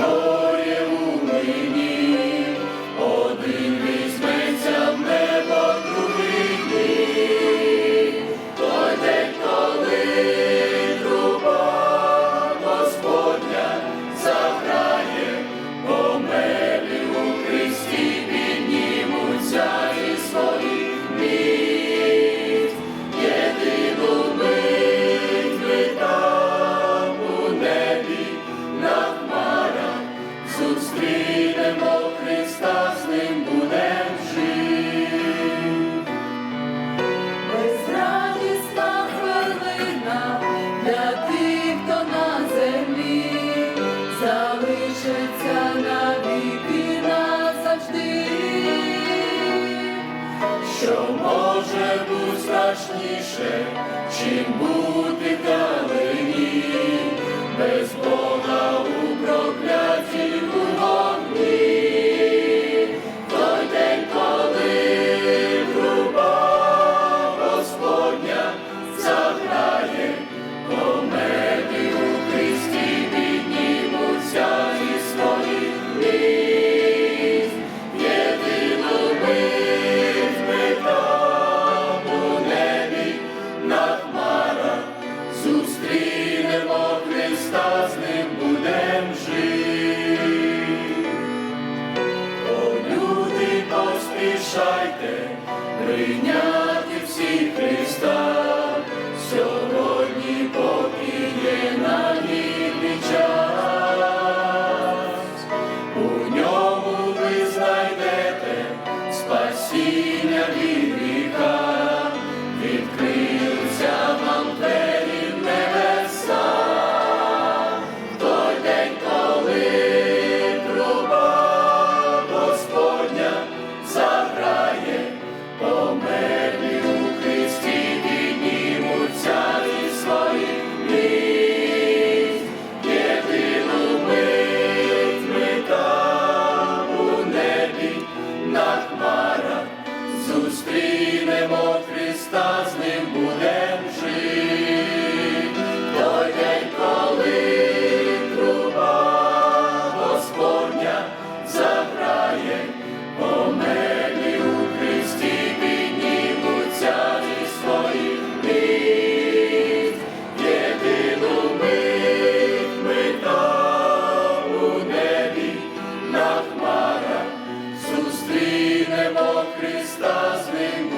Oh. Страшніше, чим бути вдалині, прийняти. Всі Христа, Христа, з ним будем